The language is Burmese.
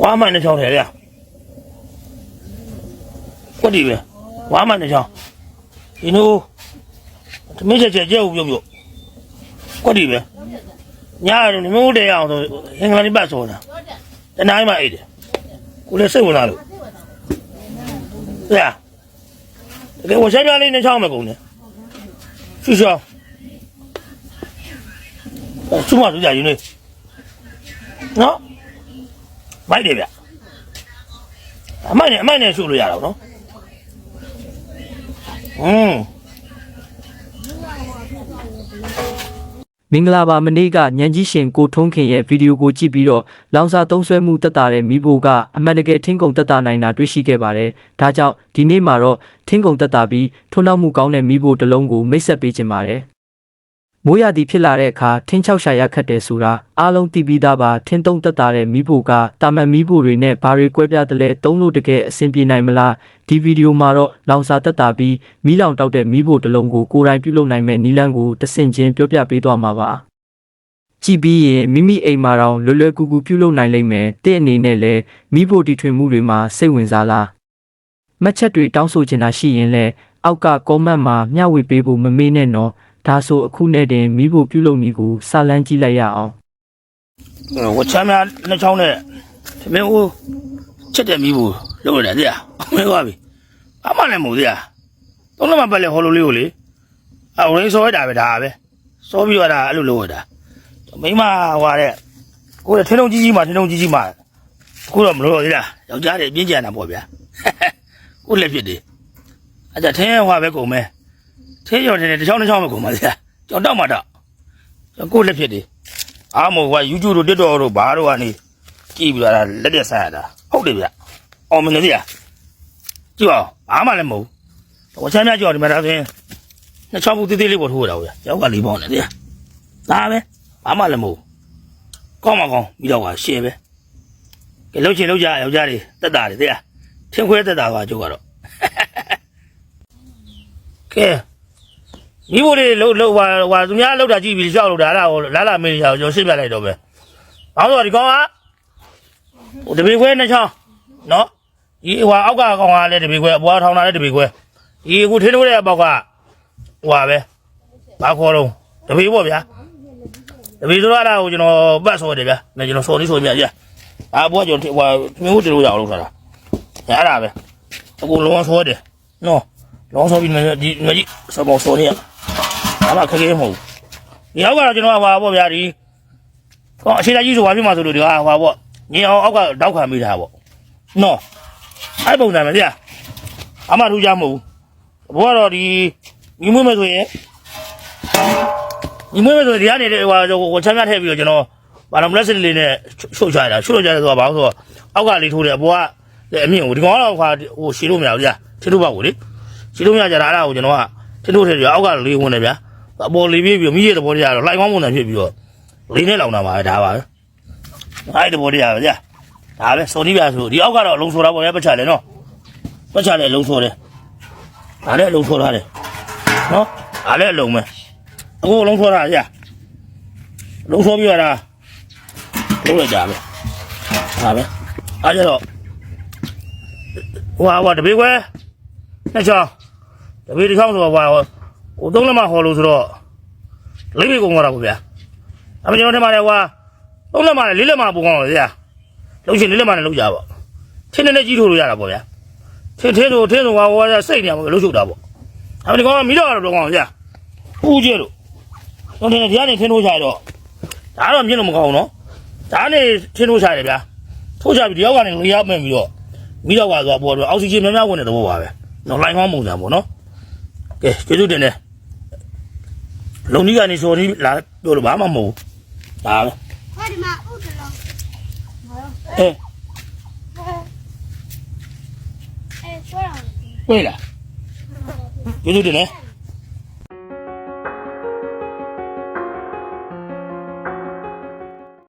ဝါမနဲ့ချောင်းထဲရကွက်ဒီပဲဝါမနဲ့ချောင်းဒီနိုးသမင်းချက်ချက်ကြဲဦးပြုတ်ပြုတ်ကွက်ဒီပဲညာတော့မျိုးတဲအောင်ဆိုအင်္ဂလန်ဒီပတ်ဆိုတာတနိုင်မှအိတ်တယ်ကိုလည်းစိတ်ဝင်စားလို့ဟဲ့တကယ်ဝဆက်ပြလေးနဲ့ချောင်းမယ်ကုန်တယ်ရှူရှောင်းအဲချူမသူကြရင်လေနော် မိုက်တယ်ဗျအမိုက်နဲ့အမိုက်နဲ့ရှူလို့ရတော့နော်อืมမင်္ဂလာပါမနေ့ကညံကြီးရှင်ကိုထုံးခင်ရဲ့ဗီဒီယိုကိုကြည့်ပြီးတော့လောင်စာသုံးဆွဲမှုတက်တာတဲ့မိဖို့ကအမှန်တကယ်ထင်းကုန်တက်တာနိုင်တာတွေ့ရှိခဲ့ပါတယ်။ဒါကြောင့်ဒီနေ့မှာတော့ထင်းကုန်တက်တာပြီးထွန်းနောက်မှုကောင်းတဲ့မိဖို့တစ်လုံးကိုမိတ်ဆက်ပေးခြင်းပါတယ်။ မိုးရသည်ဖြစ်လာတဲ့အခါထင်းချောက်ရှာရခတ်တယ်ဆိုတာအားလုံးသိပြီးသားပါထင်းသုံးတက်တာတဲ့မိဖို့ကတာမန်မိဖို့တွေနဲ့ဘာတွေကွဲပြားတယ်လဲသုံးလို့တကယ်အဆင်ပြေနိုင်မလားဒီဗီဒီယိုမှာတော့လောင်စာတက်တာပြီးမိလောင်တောက်တဲ့မိဖို့တစ်လုံးကိုကိုယ်တိုင်ပြုလုပ်နိုင်မဲ့နီလန်းကိုတဆင့်ချင်းပြောပြပေးသွားမှာပါ။ကြည့်ပြီးရင်မိမိအိမ်မှာတော့လွယ်လွယ်ကူကူပြုလုပ်နိုင်လိမ့်မယ်တဲ့အနေနဲ့လည်းမိဖို့တီထွင်မှုတွေမှာစိတ်ဝင်စားလားမှတ်ချက်တွေတောင်းဆိုချင်တာရှိရင်လည်းအောက်ကကောမန့်မှာမျှဝေပေးဖို့မမေ့နဲ့နော် ဒါဆိုအခုနဲ့တင်မိဖို့ပြုလုပ်နည်းကိုစာလန်းကြည့်လိုက်ရအောင်ဝချမ်းများနှစ်ချောင်းနဲ့သမင်းဦးချက်တယ်မိဘူးလုပ်ရတယ်တရားမင်းသွားပြီအမှလည်းမဟုတ်တရားသုံးလမပတ်လဲဟောလိုလေးကိုလေအဝရင်းစောရတာပဲဒါပဲစောပြီးတော့ဒါအဲ့လိုလုပ်ရတာမိမဟွာတဲ့ကိုယ်ထင်းလုံးကြီးကြီးမှထင်းလုံးကြီးကြီးမှအခုတော့မလို့သေးလားယောက်ျားတွေပြင်းကြံတာပေါ့ဗျာကိုလက်ဖြစ်တယ်အဲ့ဒါထင်းဟွာပဲကုန်မ ယ်ထင်းရော်တယ်တစ်ချောင်းတစ်ချောင်းပဲကုန်ပါသေးလားကြောက်တော့မှတော့ကိုလက်ဖြစ်တယ်အားမို့က YouTube တို့ TikTok တို့ဘာတို့ကနေကြည့်ပြီးတော့လက်တက်ဆိုင်ရတာဟုတ်တယ်ဗျအောင်မင်းကြီးကြည့်အောင်ဘာမှလည်းမဟုတ်ဘူးဝချမ်းမြကြောက်ဒီမှာဒါဆိုရင်နှစ်ချောင်းဘူးသေးသေးလေးပေါ်ထိုးတာဗျရောက်ကလေးပေါင်းနေတယ်ဒါပဲဘာမှလည်းမဟုတ်ကောင်းမကောင်းပြီးတော့ကရှယ်ပဲကဲလှုပ်ချင်လှုပ်ကြယောက်ျားတွေတက်တာတွေတဲ့ထင်းခွဲတက်တာပါကျုပ်ကတော့ကဲ မိဖို့လေးလှုပ်လှုပ်ဟွာဟွာသူများလှုပ်တာကြည့်ပြီးကြောက်လို့ဒါလားဟိုလာလာမင်းကြီးကျွန်တော်ရှင်းပြလိုက်တော့ပဲ။ဘာလို့ဒီကောင်ကဟိုတပေခွဲနှစ်ချောင်းနော်ဒီဟွာအောက်ကကောင်ကလည်းတပေခွဲအပွားထောင်တာလည်းတပေခွဲဒီအခုထင်းထိုးတဲ့အပေါက်ကဟွာပဲဘာခေါ်တော့တပေပေါ့ဗျာတပေဆိုတော့အဲ့ဒါကိုကျွန်တော်ပတ်ဆော်တယ်ဗျာ။ကျွန်တော်ဆော်လေးဆော်ပြကြ။အာဘွားကျွန်တော်ဟွာမင်းတို့တင်လို့ရအောင်လုပ်ထားတာ။အဲ့ဒါပဲအခုလုံးဆော်တယ်နော်လုံးဆော်ပြီးဒီငါကြီးစမောဆော်နေရ ဘာမှခက်ခဲမဟုတ်ဘူးဒီအောက်ကတော့ကျွန်တော်ကဟာပေါ့ဗျာဒီကောအရှိလိုက်ကြီးဆိုဘာဖြစ်မှာဆိုလို့ဒီဟာဟာပေါ့ညင်အောင်အောက်ကတောက်ခံမိတာပေါ့နော်အဲ့ပုံစံပဲဗျာအမှထူးကြမဟုတ်ဘူးဘိုးကတော့ဒီညီမွေးမယ်ဆိုရင်ညီမွေးမယ်ဆိုရင်ဒီကနေဟိုဟိုချမ်းသာထည့်ပြီးတော့ကျွန်တော်ဘာလို့မလဲစလေးနဲ့ရှုပ်ချတာရှုပ်ချတယ်ဆိုတာဘာလို့ဆိုတော့အောက်ကလေးထိုးတယ်အပေါ်ကလည်းအမြင့်ကိုဒီကောင်ကတော့ဟာဟိုရှည်လို့မရဘူးဗျာထင်းထုတ်ပါကိုလေရှည်လို့မရကြတာအဲ့ဒါကိုကျွန်တော်ကထင်းထုတ်ထည့်ပြီးအောက်ကလေးဝင်တယ်ဗျာ အပေါ်လေးပြေးပြီးမိရဲ့တဘောတရားတော့လိုက်ကောင်းပုံစံဖြစ်ပြီးတော့လေးနဲ့လောင်တာပါပဲဒါပါပဲအဲ့ဒီတဘောတရားပဲကြာဒါပဲစော်တိပြဆိုဒီအောက်ကတော့အလုံးဆိုတာပေါ့ဗျာပတ်ချလဲနော်ပတ်ချလဲအလုံးဆိုတယ်ဒါလည်းအလုံးဆိုထားတယ်နော်ဒါလည်းအလုံးပဲအခုအလုံးဆိုတာကြာအလုံးဆိုပြီးတော့ဒါလုံးလိုက်ကြပဲဒါပဲအဲ့ကြတော့ဟိုဟာဟိုတပေခွဲနှစ်ချောင်းတပေတစ်ချောင်းဆိုတော့ဟို ဟိုသုံးလက်မဟောလို့ဆိုတော့လေးပေကုန်သွားတာပေါ့ဗျာအမကျွန်တော်ထင်ပါတယ်ကွာသုံးလက်မနဲ့လေးလက်မပုံကောင်းတော့ဗျာလုံးရှင်လေးလက်မနဲ့လုံးကြပါထင်းနဲ့ကြီးထိုးလို့ရတာပေါ့ဗျာထင်းထင်းဆိုထင်းဆိုကွာဟိုကစိတ်နေမှာလုံးချုပ်တာပေါ့အမဒီကောင်ကမိတော့တော့ကောင်းဗျာဥကျဲလို့တော့ဒီကနေထင်းထိုးချရတော့ဒါတော့မြင်လို့မကောင်းဘူးနော်ဒါနဲ့ထင်းထိုးချရတယ်ဗျာထိုးချပြီးဒီရောက်ကနေလေရောက်မဲ့ပြီးတော့မိတော့ကသွားပေါ်တော့အောက်ဆီဂျင်များများဝင်တဲ့သဘောပါပဲနော်လိုင်းကောင်းပုံစံပေါ့နော် ကဲကျေးဇူးတင်တယ်လုံကြီးကနေဆိုဒီလာပြောလို့ဘာမှမဟုတ်ဘူးဒါပဲဟာဒီမှာဥဒလုံးအဲအဲဆိုရအောင်တွေ့လားကျေးဇူးတင်တယ်